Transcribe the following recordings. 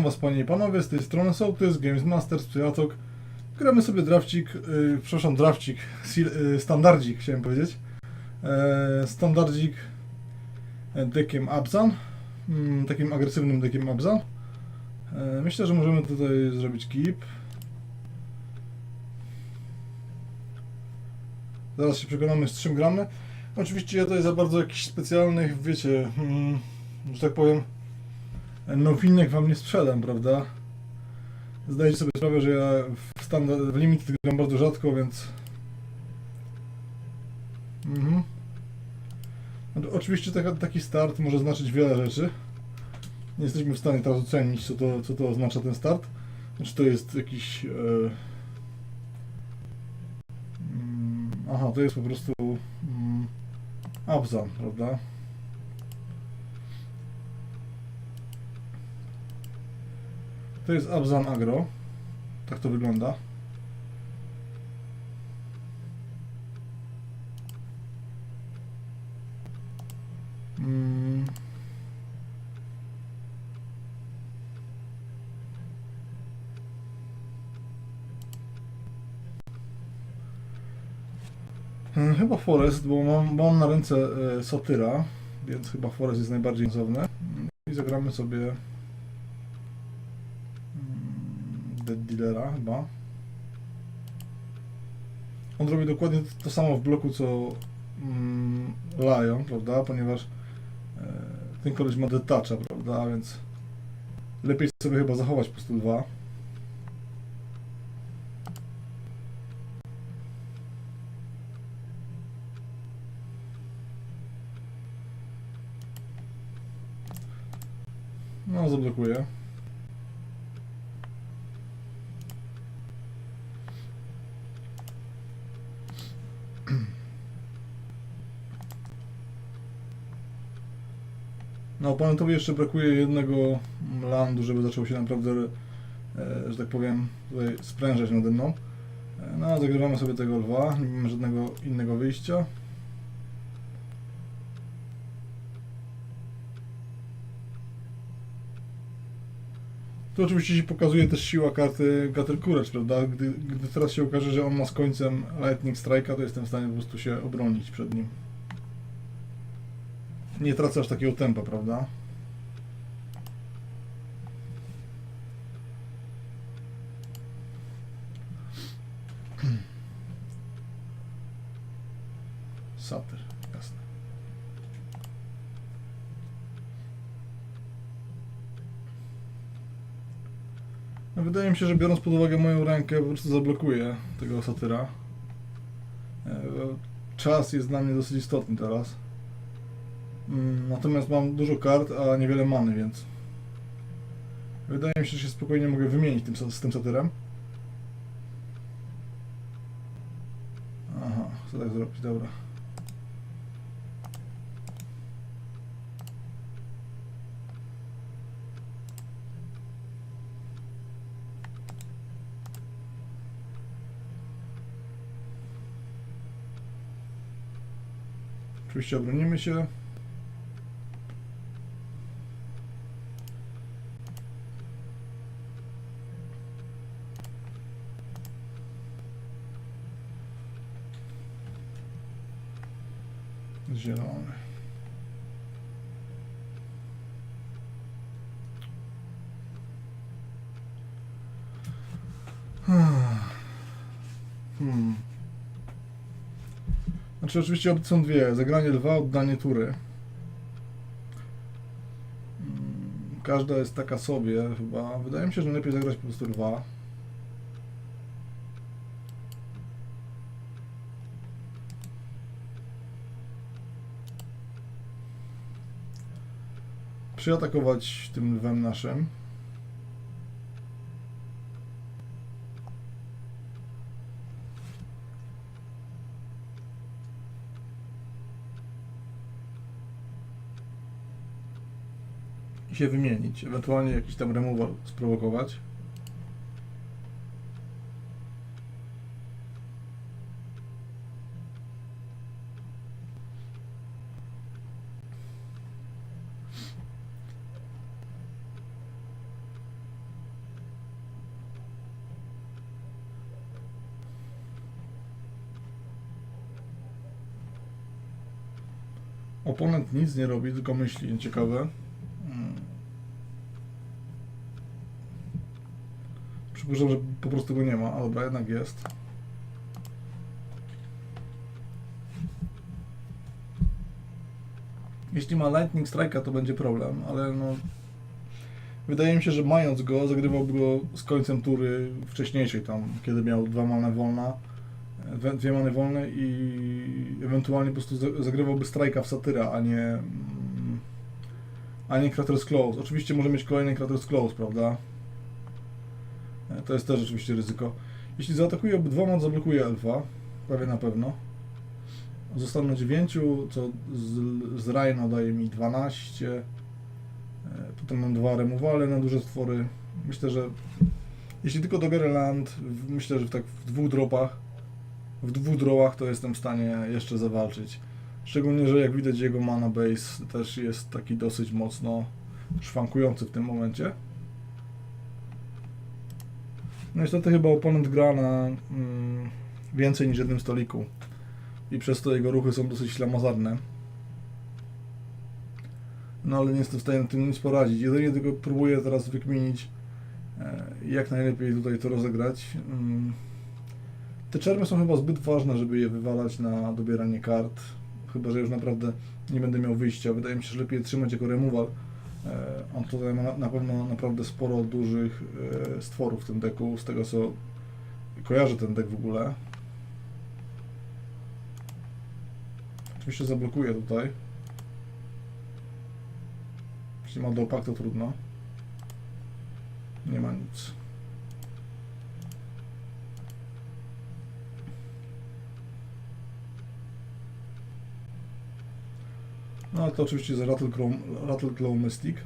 Witam was panie i panowie, z tej strony Sołtys, Games Master, Przyjatok. Gramy sobie drafcik, yy, przepraszam, drafcik, yy, standardzik chciałem powiedzieć. E, standardzik e, dekiem Abzan, mm, takim agresywnym dekiem Abzan. E, myślę, że możemy tutaj zrobić keep. Zaraz się przekonamy z czym gramy. Oczywiście ja tutaj za bardzo jakichś specjalnych, wiecie, mm, że tak powiem, nowinek wam nie sprzedam, prawda? Zdajecie sobie sprawę, że ja w, standard, w gram bardzo rzadko, więc... Mhm. No Oczywiście taka, taki start może znaczyć wiele rzeczy. Nie jesteśmy w stanie teraz ocenić, co to, co to oznacza ten start. Czy to jest jakiś... Mm, Aha, to jest po prostu... Mm, Abzan, prawda? To jest Abzan Agro. Tak to wygląda. Mm. Hmm, Chyba Forest, bo mam, mam na ręce e, Satyra, więc chyba Forest jest najbardziej sensowny. I zagramy sobie mm, Dead Dealera chyba. On robi dokładnie to samo w bloku co mm, Lion, prawda? Ponieważ e, ten koleś ma detacha, prawda? Więc lepiej sobie chyba zachować po prostu dwa. No, zablokuję. No, oponentowi jeszcze brakuje jednego landu, żeby zaczął się naprawdę, e, że tak powiem, tutaj sprężać nade mną. E, No, zagrywamy sobie tego lwa, nie mamy żadnego innego wyjścia. Tu oczywiście się pokazuje też siła karty Gaterkuracz, prawda? Gdy, gdy teraz się okaże, że on ma z końcem Lightning Strike'a, to jestem w stanie po prostu się obronić przed nim. Nie tracę aż takiego tempa, prawda? Satyr, jasne. No, wydaje mi się, że biorąc pod uwagę moją rękę, po prostu zablokuję tego satyra. E, Czas jest dla mnie dosyć istotny teraz. Mm, Natomiast mam dużo kart, a niewiele many, więc wydaje mi się, że się spokojnie mogę wymienić tym, z tym satyrem. Aha, co tak zrobić, dobra. Oczywiście obronimy się. Zielony. Hmm. Znaczy oczywiście opcje są dwie. Zagranie lwa, oddanie tury. Mm, Każda jest taka sobie chyba. Wydaje mi się, że lepiej zagrać po prostu lwa. Przyatakować tym lwem naszym. i się wymienić, ewentualnie jakiś tam removal sprowokować. Oponent nic nie robi, tylko myśli. Ciekawe. Mm. Przypuszczam, że po prostu go nie ma, ale jednak jest. Jeśli ma Lightning Strike'a, to będzie problem, ale no... Wydaje mi się, że mając go, zagrywałby go z końcem tury wcześniejszej tam, kiedy miał dwa many wolna, dwie, many wolne i ewentualnie po prostu za- zagrywałby Strike'a w Satyra, a nie... mm, a nie Crater's Close. Oczywiście może mieć kolejny Crater's Close, prawda? E, To jest też oczywiście ryzyko. Jeśli zaatakuje obydwoma, zablokuje elfa. Prawie na pewno. Zostanę na 9, co z, z Rhino daje mi 12. E, Tutaj mam dwa removale na duże stwory. Myślę, że jeśli tylko dobiorę land, myślę, że tak w dwóch dropach, w dwóch dropach to jestem w stanie jeszcze zawalczyć. Szczególnie, że jak widać jego mana base też jest taki dosyć mocno szwankujący w tym momencie. No niestety chyba oponent gra na mm, więcej niż jednym stoliku i przez to jego ruchy są dosyć ślamazarne. No ale nie jestem w stanie na tym nic poradzić. Jedynie tylko próbuję teraz wykminić e, jak najlepiej tutaj to rozegrać. Mm. Te czermy są chyba zbyt ważne, żeby je wywalać na dobieranie kart. Chyba, że już naprawdę nie będę miał wyjścia. Wydaje mi się, że lepiej je trzymać jako removal. E, On tutaj ma na- pewno naprawdę sporo dużych e, stworów w tym deku, z tego co kojarzę ten dek w ogóle. Oczywiście zablokuję tutaj. Jeśli ma dopak, to trudno. Nie ma nic. No ale to oczywiście jest Rattleclaw, Rattleclaw Mystic.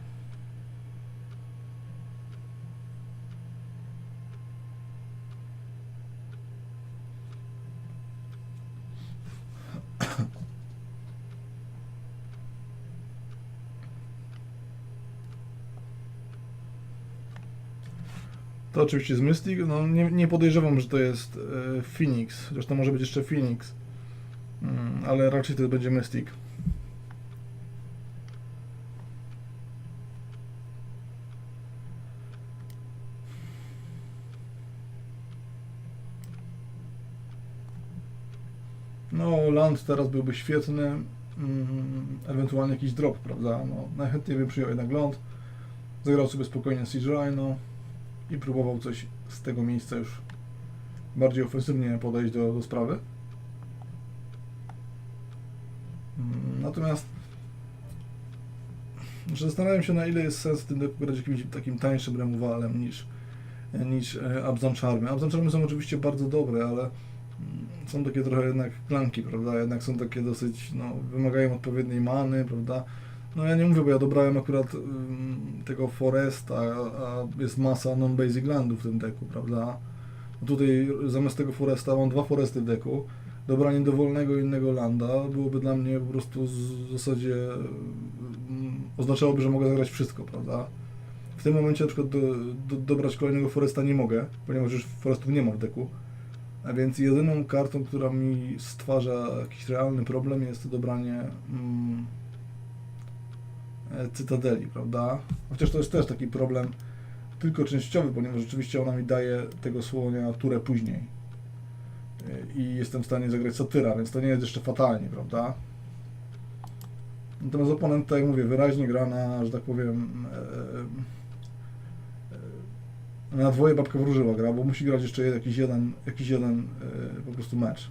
To oczywiście jest Mystic. No, nie, nie podejrzewam, że to jest e, Phoenix. Zresztą może być jeszcze Phoenix. Mm, ale raczej to będzie Mystic. Teraz byłby świetny. Mm, ewentualnie jakiś drop, prawda? No, najchętniej bym przyjął jednak ląd. Zagrał sobie spokojnie Siege Rhino i próbował coś z tego miejsca już bardziej ofensywnie podejść do, do sprawy. Mm, Natomiast że zastanawiam się na ile jest sens w tym grać jakimś takim tańszym removalem niż, niż e, Abzan Charmy. Abzan Charmy są oczywiście bardzo dobre, ale są takie trochę jednak klanki, prawda? Jednak są takie dosyć, no, wymagają odpowiedniej many, prawda? No ja nie mówię, bo ja dobrałem akurat ym, tego Foresta, a jest masa non-basic landów w tym deku, prawda? No tutaj zamiast tego Foresta mam dwa Foresty w deku. Dobranie dowolnego innego landa byłoby dla mnie po prostu w zasadzie ym, oznaczałoby, że mogę zagrać wszystko, prawda? W tym momencie na przykład do, do, dobrać kolejnego Foresta nie mogę, ponieważ już Forestów nie ma w deku. A więc jedyną kartą, która mi stwarza jakiś realny problem jest dobranie mm, e, Cytadeli, prawda? Chociaż to jest też taki problem tylko częściowy, ponieważ rzeczywiście ona mi daje tego słonia turę później. E, I jestem w stanie zagrać satyra, więc to nie jest jeszcze fatalnie, prawda? Natomiast oponent, tak jak mówię, wyraźnie gra na, że tak powiem, e, na dwoje babka wróżyła gra, bo musi grać jeszcze jakiś jeden, jakiś jeden e, po prostu mecz.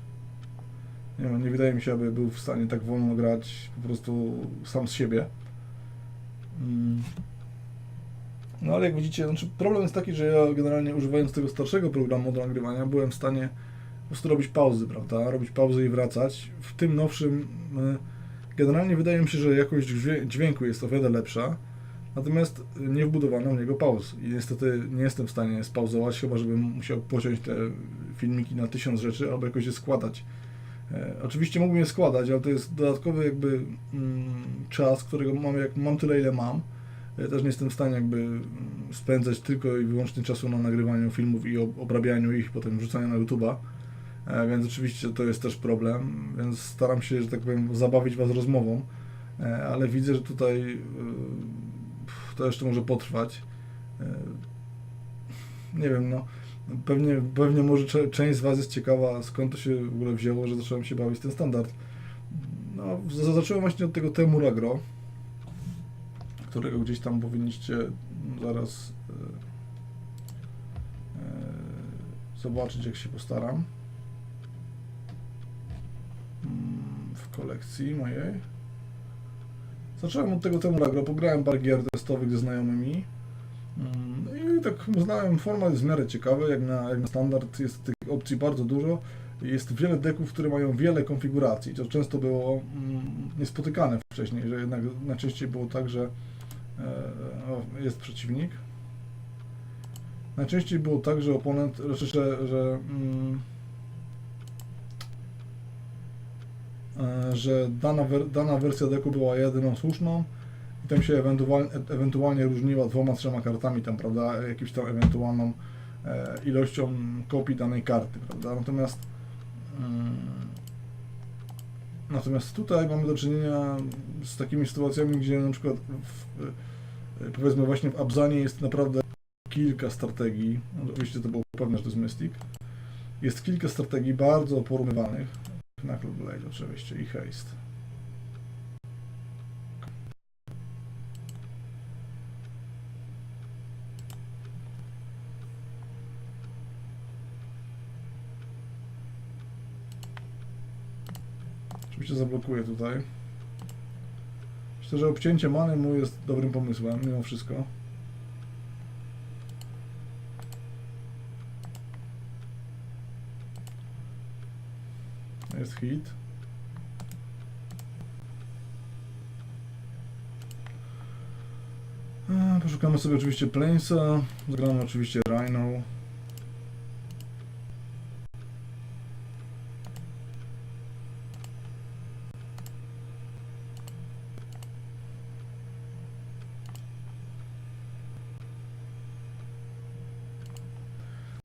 Nie, nie wydaje mi się, aby był w stanie tak wolno grać po prostu sam z siebie. Mm. No ale jak widzicie, znaczy problem jest taki, że ja generalnie używając tego starszego programu do nagrywania byłem w stanie po prostu robić pauzy, prawda? Robić pauzy i wracać. W tym nowszym y, generalnie wydaje mi się, że jakość dźwię- dźwięku jest o wiele lepsza, natomiast nie wbudowano w niego pauz i niestety nie jestem w stanie spauzować, chyba żebym musiał pociąć te filmiki na tysiąc rzeczy albo jakoś je składać. E, oczywiście mógłbym je składać, ale to jest dodatkowy jakby mm, czas, którego mam, jak mam tyle ile mam. Ja też nie jestem w stanie jakby mm, spędzać tylko i wyłącznie czasu na nagrywaniu filmów i ob- obrabianiu ich, potem wrzucaniu na YouTube'a. E, Więc oczywiście to jest też problem, więc staram się, że tak powiem, zabawić Was rozmową. e, ale widzę, że tutaj e, to jeszcze może potrwać. E, Nie wiem, no. Pewnie, pewnie może część z Was jest ciekawa, skąd to się w ogóle wzięło, że zacząłem się bawić ten standard. No, zacząłem właśnie od tego Temur Agro, którego gdzieś tam powinniście zaraz e, e, zobaczyć, jak się postaram. Mm, W kolekcji mojej. Zacząłem od tego Temur Agro, pograłem parę gier testowych ze znajomymi. Mm, I tak uznałem, format jest w miarę ciekawy, jak na, jak na standard jest tych opcji bardzo dużo. Jest wiele deków, które mają wiele konfiguracji. To często było mm, niespotykane wcześniej, że jednak najczęściej było tak, że e, jest przeciwnik. Najczęściej było tak, że oponent, znaczy, że, że, mm, e, że dana, dana wersja deku była jedyną słuszną i tam się ewentualnie, ewentualnie różniła dwoma, trzema kartami, tam, prawda, jakimś tam ewentualną e, ilością kopii danej karty, prawda, natomiast mm, natomiast tutaj mamy do czynienia z takimi sytuacjami, gdzie na przykład w, e, powiedzmy właśnie w Abzanie jest naprawdę kilka strategii, no, oczywiście to było pewne, że to jest Mystic, jest kilka strategii bardzo porównywanych, Knuckle Blade oczywiście i Haste. Oczywiście zablokuję tutaj. Myślę, że obcięcie many mu jest dobrym pomysłem, mimo wszystko. Jest hit. E, Poszukamy sobie oczywiście Planesa, zagramy oczywiście Rhino.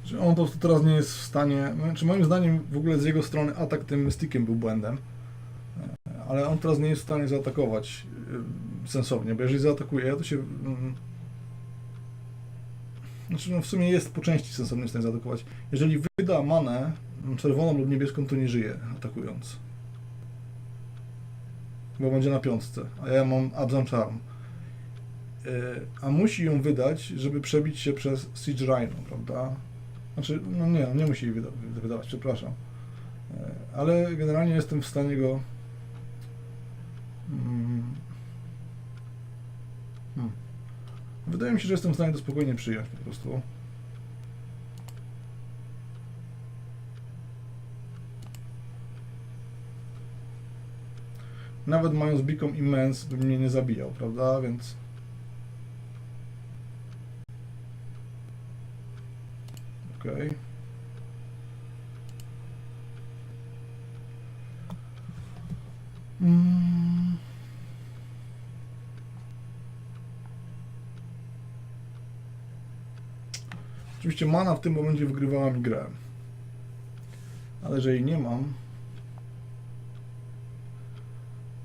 Czy on po prostu teraz nie jest w stanie. Czy moim zdaniem w ogóle z jego strony atak tym Mystikiem był błędem. E, Ale on teraz nie jest w stanie zaatakować e, sensownie, bo jeżeli zaatakuje, to się. mm, Znaczy, no w sumie jest po części sensownie w stanie zaatakować. Jeżeli wyda manę mm, czerwoną lub niebieską, to nie żyje atakując. Bo będzie na piątce, a ja mam Abzan Charm. E, A musi ją wydać, żeby przebić się przez Siege Rhino, prawda? Znaczy, no nie, nie musi jej wyda wydawać, przepraszam. E, Ale generalnie jestem w stanie go. Mm, hmm. Wydaje mi się, że jestem w stanie to spokojnie przyjąć po prostu. Nawet mając Beacon Immense, by mnie nie zabijał, prawda? Więc. Okej. Mm. Oczywiście mana w tym momencie wygrywała mi grę. Ale jeżeli nie mam,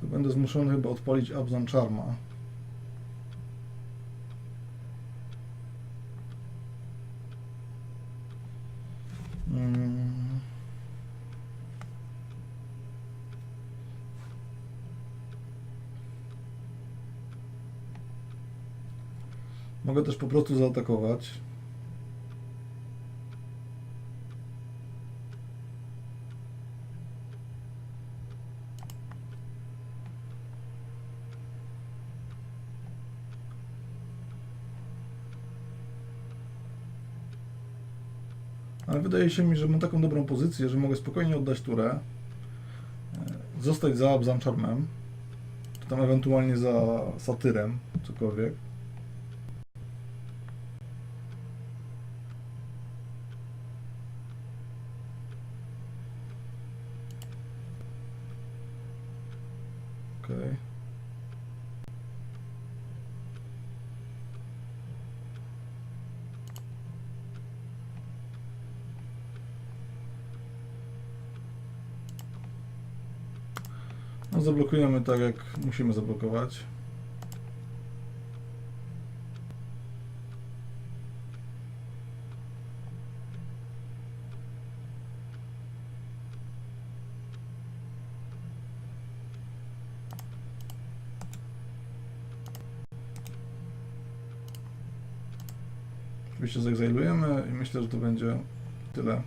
to będę zmuszony chyba odpalić Abzan Charma. Mogę też po prostu zaatakować. Ale wydaje się mi, że mam taką dobrą pozycję, że mogę spokojnie oddać turę, e, zostać za Abzam Charmem, czy tam ewentualnie za Satyrem, cokolwiek. Okej. No zablokujemy tak, jak musimy zablokować. Oczywiście zegzajlujemy i myślę, że to będzie tyle.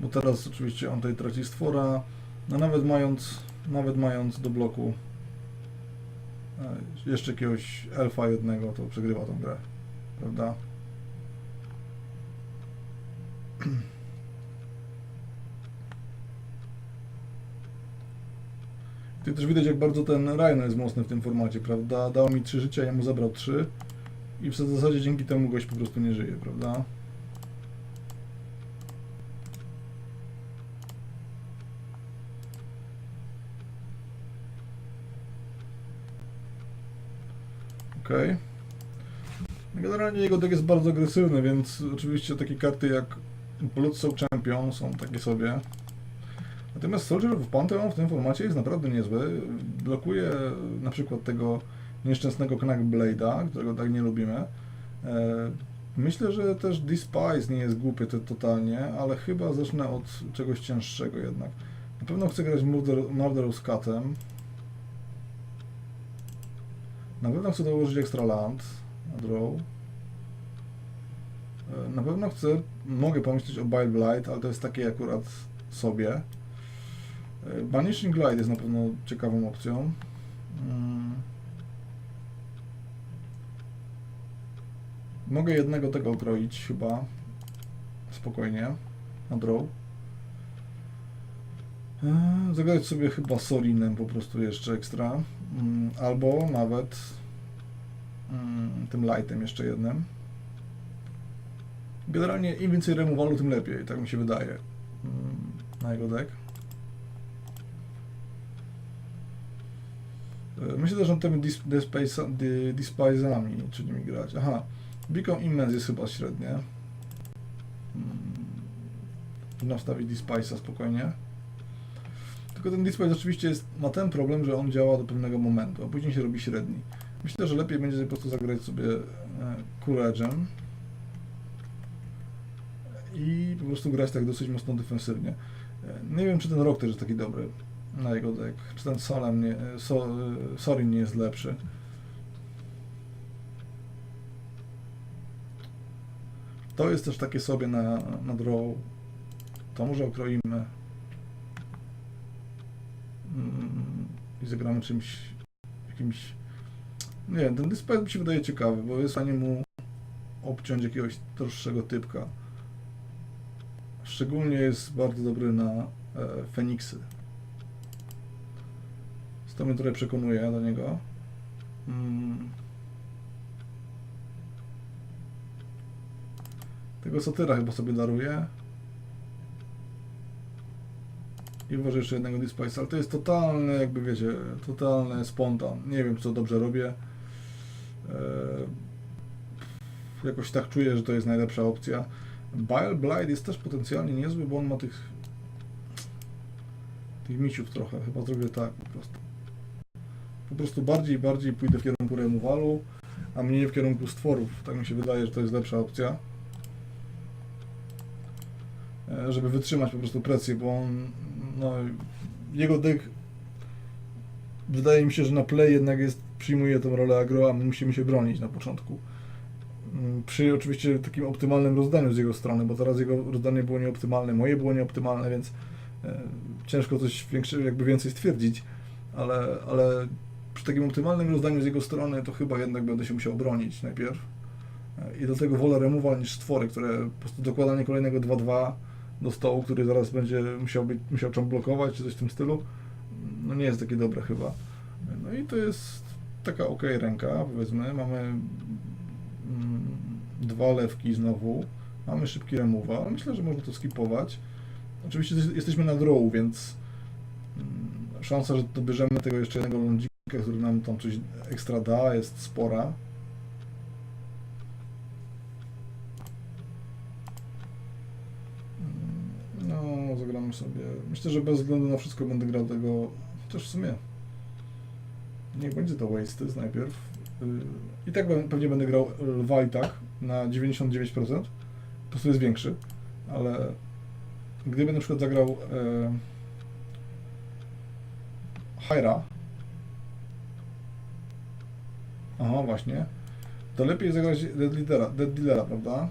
Bo teraz oczywiście on tutaj traci stwora, no nawet mając, nawet mając do bloku e, jeszcze jakiegoś elfa jednego, to przegrywa tą grę, prawda? Tu też widać, jak bardzo ten Rhino jest mocny w tym formacie, prawda? Dał mi 3 życia, ja mu zabrał 3 i w zasadzie dzięki temu gość po prostu nie żyje, prawda? Okej. Generalnie jego deck jest bardzo agresywny, więc oczywiście takie karty jak Blood Soul Champion są takie sobie. Natomiast Soldier of Pantheon w tym formacie jest naprawdę niezły. Blokuje na przykład tego nieszczęsnego Knack Blade'a, którego tak nie lubimy. E, Myślę, że też Despise nie jest głupie to totalnie, ale chyba zacznę od czegoś cięższego jednak. Na pewno chcę grać Murder, Murderous Catem. Na pewno chcę dołożyć Extra Land draw. E, Na pewno chcę, mogę pomyśleć o Bile Blight, ale to jest takie akurat sobie. E, Banishing Glide jest na pewno ciekawą opcją. Mm. Mogę jednego tego okroić chyba. Spokojnie. Na draw. Eee, Zagrać sobie chyba Sorinem po prostu jeszcze ekstra. Mm, Albo nawet mm, tym lightem jeszcze jednym. Generalnie im więcej remowalu, tym lepiej, tak mi się wydaje. Na jego deck. Myślę też, on tymi Despisami, czy nimi grać. Aha, Beacon Immense jest chyba średnie. Mm, Można wstawić Despice'a spokojnie. Tylko ten Despice oczywiście jest, ma ten problem, że on działa do pewnego momentu, a później się robi średni. Myślę, że lepiej będzie po prostu zagrać sobie e, Courage'em i po prostu grać tak dosyć mocno defensywnie. E, Nie wiem, czy ten rok też jest taki dobry na jego deck. Czy ten Solem nie, e, so, e, Sorin nie jest lepszy. To jest też takie sobie na, na draw. To może okroimy. Mm, I zagramy czymś, jakimś... Nie ten dysplay mi się wydaje ciekawy, bo jest w stanie mu obciąć jakiegoś droższego typka. Szczególnie jest bardzo dobry na e, Feniksy. To mnie trochę przekonuje do niego. Mm. Tego satyra chyba sobie daruję. I uważam jeszcze jednego Despice, ale to jest totalne, jakby wiecie, totalne spontan. Nie wiem, co dobrze robię. Eee, jakoś tak czuję, że to jest najlepsza opcja. Bile Blight jest też potencjalnie niezły, bo on ma tych tych misiów trochę. Chyba zrobię tak po prostu. Po prostu bardziej i bardziej pójdę w kierunku remowalu, a mniej w kierunku stworów. Tak mi się wydaje, że to jest lepsza opcja. E, Żeby wytrzymać po prostu presję, bo on, no, jego deck wydaje mi się, że na play jednak jest, przyjmuje tą rolę agro, a my musimy się bronić na początku. Mm, Przy oczywiście takim optymalnym rozdaniu z jego strony, bo teraz jego rozdanie było nieoptymalne, moje było nieoptymalne, więc e, ciężko coś większe, jakby więcej stwierdzić, ale, ale przy takim optymalnym rozdaniu z jego strony to chyba jednak będę się musiał bronić najpierw. E, I dlatego wolę removal niż stwory, które po prostu dokładanie kolejnego 2-2 do stołu, który zaraz będzie musiał być, musiał czym blokować, czy coś w tym stylu, no nie jest takie dobre chyba. No i to jest taka ok ręka, powiedzmy. Mamy mm, dwa lewki znowu, mamy szybki removal, myślę, że można to skipować. Oczywiście jest- jesteśmy na draw, więc szansa, że dobierzemy tego jeszcze jednego lądzika, który nam tam coś ekstra da, jest spora. No, zagramy sobie. Myślę, że bez względu na wszystko będę grał tego. Chociaż w sumie. Niech będzie to Wastes najpierw. Yy, I tak pewnie będę grał lwa i tak na 99%. Po prostu jest większy. Ale gdybym na przykład zagrał e, Hyra. Aha, właśnie. To lepiej zagrać Dead Dealera, Dead Dealera prawda?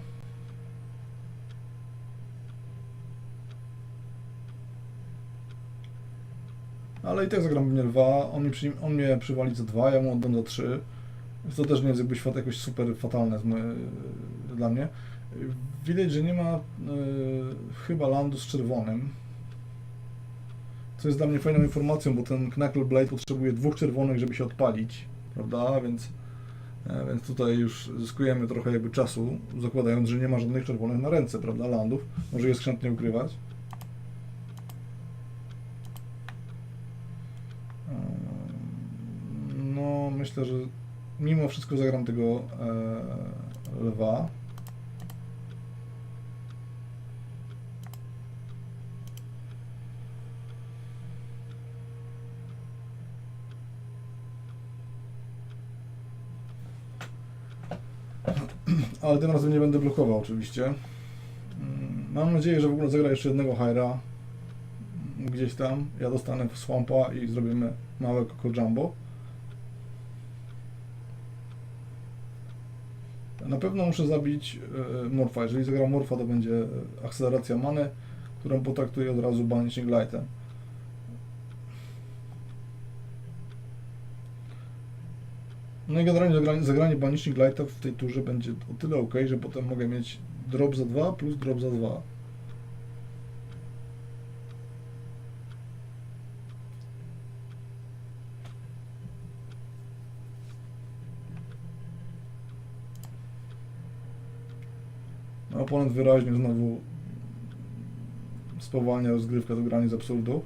Ale i tak zagram mnie dwa, on, mi przy, on mnie przywali za dwa, ja mu oddam za trzy. To też nie jest jakby świat jakoś super fatalne dla mnie. Widać, że nie ma y, chyba landu z czerwonym. Co jest dla mnie fajną informacją, bo ten Knuckle Blade potrzebuje dwóch czerwonych, żeby się odpalić, prawda? Więc, e, więc tutaj już zyskujemy trochę jakby czasu, zakładając, że nie ma żadnych czerwonych na ręce, prawda? Landów. Może je skrzętnie ukrywać. No, myślę, że mimo wszystko zagram tego e, lwa. Ale tym razem nie będę blokował oczywiście. Mm, Mam nadzieję, że w ogóle zagra jeszcze jednego Hyra gdzieś tam. Ja dostanę Swampa i zrobimy małe Jumbo. Na pewno muszę zabić e, Morfa. Jeżeli zagram Morfa, to będzie akceleracja many, którą potraktuję od razu Banishing Lightem. No i generalnie zagranie, zagranie Banishing Lighta w tej turze będzie o tyle ok, że potem mogę mieć drop za 2 plus drop za 2. No, oponent wyraźnie znowu spowalnia rozgrywkę do granic absurdu.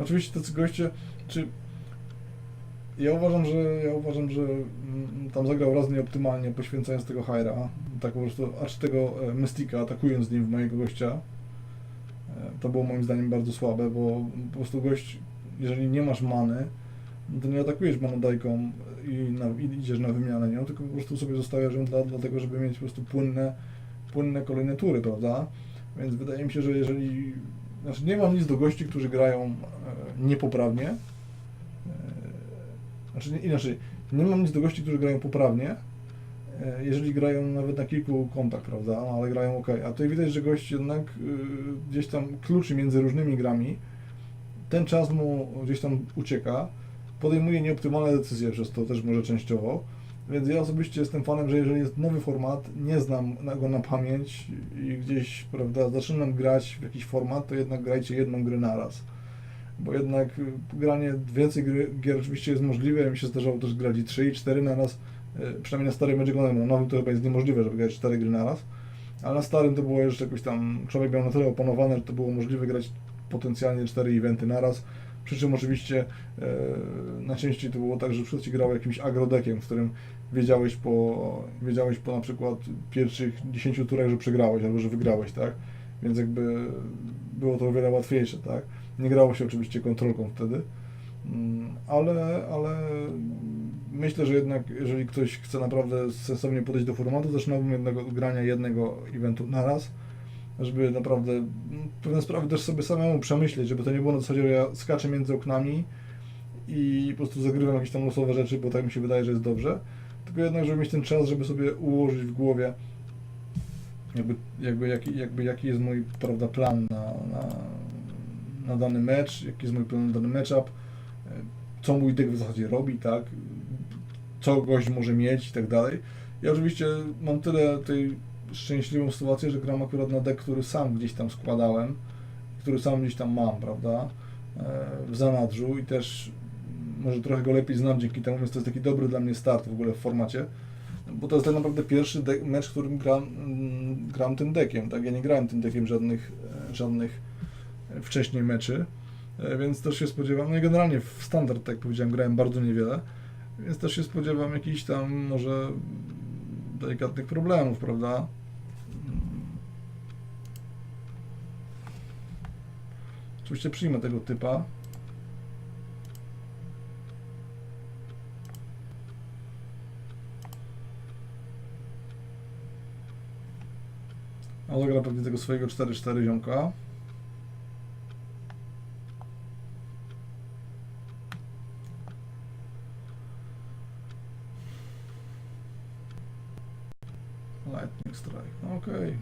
Oczywiście tacy goście, czy ja uważam, że ja uważam, że mm, tam zagrał raz nieoptymalnie, poświęcając tego Hyra, tak po prostu, acz tego e, Mystika, atakując nim w mojego gościa. E, To było moim zdaniem bardzo słabe, bo po prostu gość, jeżeli nie masz many, to nie atakujesz manodajką i, na, i idziesz na wymianę nią, tylko po prostu sobie zostawiasz ją dla, dlatego, żeby mieć po prostu płynne, płynne kolejne tury, prawda? Więc wydaje mi się, że jeżeli... Znaczy nie mam nic do gości, którzy grają e, niepoprawnie, znaczy nie, inaczej, nie mam nic do gości, którzy grają poprawnie, e, jeżeli grają nawet na kilku kontach, prawda, no, ale grają ok. A tutaj widać, że gość jednak y, gdzieś tam kluczy między różnymi grami, ten czas mu gdzieś tam ucieka, podejmuje nieoptymalne decyzje przez to też może częściowo, więc ja osobiście jestem fanem, że jeżeli jest nowy format, nie znam na- go na pamięć i gdzieś, prawda, zaczynam grać w jakiś format, to jednak grajcie jedną grę naraz bo jednak y, granie więcej gry, gier oczywiście jest możliwe, mi się zdarzało też grać i 3 i 4 na raz, y, przynajmniej na starym Magic Online, na nowym to chyba jest niemożliwe, żeby grać 4 gry na raz, ale na starym to było jeszcze jakoś tam, człowiek miał na tyle opanowane, że to było możliwe grać potencjalnie 4 eventy na raz, przy czym oczywiście e, najczęściej to było tak, że przód ci grał jakimś agrodekiem, w którym wiedziałeś po, wiedziałeś po na przykład pierwszych 10 turach, że przegrałeś albo że wygrałeś, tak? Więc jakby było to o wiele łatwiejsze, tak? Nie grało się oczywiście kontrolką wtedy, Mm, ale, ale myślę, że jednak jeżeli ktoś chce naprawdę sensownie podejść do formatu, zaczynałbym jednego grania jednego eventu na raz, żeby naprawdę mm, pewne sprawy też sobie samemu przemyśleć, żeby to nie było na zasadzie, że ja skaczę między oknami i po prostu zagrywam jakieś tam losowe rzeczy, bo tak mi się wydaje, że jest dobrze, tylko jednak, żeby mieć ten czas, żeby sobie ułożyć w głowie jakby, jakby, jaki, jakby jaki jest mój prawda, plan na, na, na dany mecz, jaki jest mój plan na dany matchup, e, co mój deck w zasadzie robi, tak, co gość może mieć i tak dalej. Ja oczywiście mam tyle tej szczęśliwą sytuację, że gram akurat na deck, który sam gdzieś tam składałem, który sam gdzieś tam mam, prawda, e, w zanadrzu i też może trochę go lepiej znam dzięki temu, więc to jest taki dobry dla mnie start w ogóle w formacie, bo to jest tak naprawdę pierwszy mecz, w którym gram, mm, gram tym dekiem, tak, ja nie grałem tym dekiem żadnych, e, żadnych wcześniej meczy, e, więc też się spodziewam, no i generalnie w standard, tak jak powiedziałem, grałem bardzo niewiele, więc też się spodziewam jakichś tam może delikatnych problemów, prawda? Oczywiście przyjmę tego typa. A zagra pewnie tego swojego 4-4 ziomka. Lightning Strike, no okej.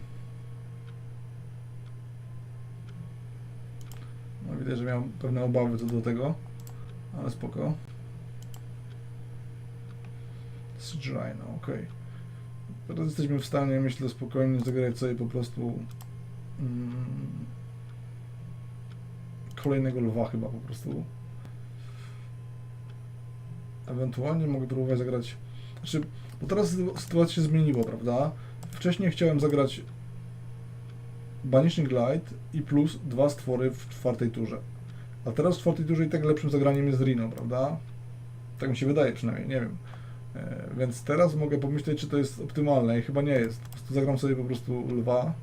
No widać, że miał pewne obawy co do tego, ale spoko. Siege Rhino, okej. Teraz jesteśmy w stanie, myślę, spokojnie zagrać sobie po prostu mm, kolejnego lwa chyba po prostu. Ewentualnie mogę próbować zagrać, znaczy, bo teraz sy- sytuacja się zmieniła, prawda? Wcześniej chciałem zagrać Banishing Light i plus dwa stwory w czwartej turze. A teraz w czwartej turze i tak lepszym zagraniem jest Rino, prawda? Tak mi się wydaje przynajmniej, nie wiem. E, Więc teraz mogę pomyśleć, czy to jest optymalne i chyba nie jest. Po prostu zagram sobie po prostu lwa.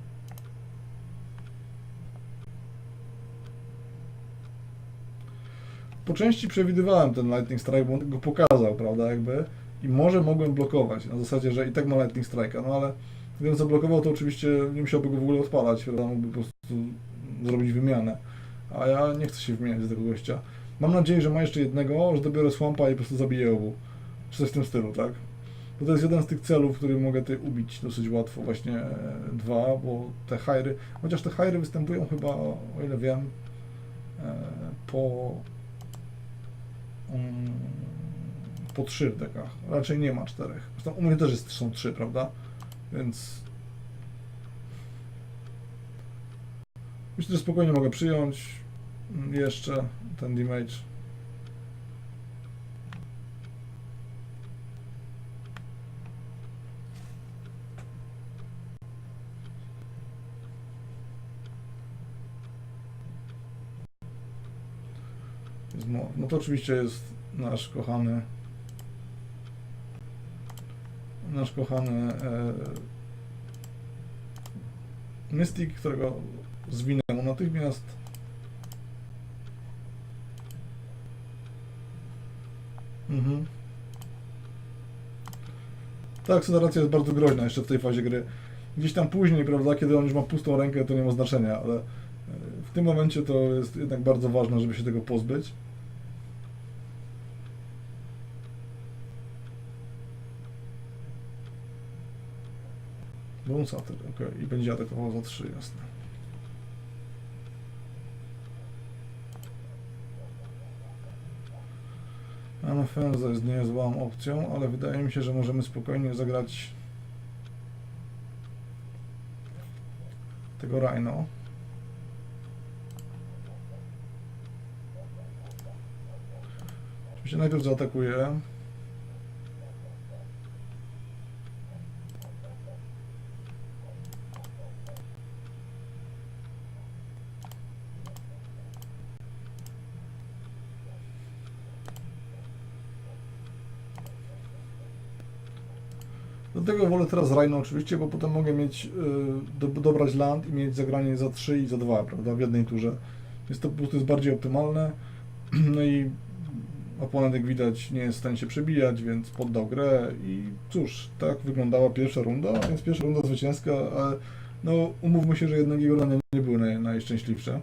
Po części przewidywałem ten Lightning Strike, bo on go pokazał, prawda, jakby. I może mogłem blokować, na zasadzie, że i tak ma Lightning Strike'a, no ale gdybym zablokował, to oczywiście nie musiałby go w ogóle odpalać, prawda, mógłby po prostu zrobić wymianę. A ja nie chcę się wymieniać z tego gościa. Mam nadzieję, że ma jeszcze jednego, że dobiorę Swampa i po prostu zabiję obu. Czy coś w tym stylu, tak? Bo to jest jeden z tych celów, który mogę tutaj ubić dosyć łatwo, właśnie e, dwa, bo te hajry, chociaż te hajry występują chyba, o ile wiem, e, po mm, po trzy w dekach. Raczej nie ma czterech. Zresztą u mnie też jest, są trzy, prawda? Więc myślę, że spokojnie mogę przyjąć mm, jeszcze ten damage. Mo- No to oczywiście jest nasz kochany nasz kochany e, Mystic, którego zwinę mu natychmiast. Mhm. Ta akceleracja jest bardzo groźna jeszcze w tej fazie gry. Gdzieś tam później, prawda, kiedy on już ma pustą rękę, to nie ma znaczenia, ale e, w tym momencie to jest jednak bardzo ważne, żeby się tego pozbyć. Bonsatyr, ok. I będzie atakował za 3, jasne. Anafenza jest niezłą opcją, ale wydaje mi się, że możemy spokojnie zagrać tego Rhino. Oczywiście najpierw zaatakuję. Dlatego wolę teraz Rhino oczywiście, bo potem mogę mieć, y, do, dobrać land i mieć zagranie za 3 i za 2, prawda, w jednej turze. Jest to po prostu jest bardziej optymalne. No i oponent, jak widać, nie jest w stanie się przebijać, więc poddał grę i cóż, tak wyglądała pierwsza runda, więc pierwsza runda zwycięska, ale no umówmy się, że jednak jego rany nie były naj, najszczęśliwsze.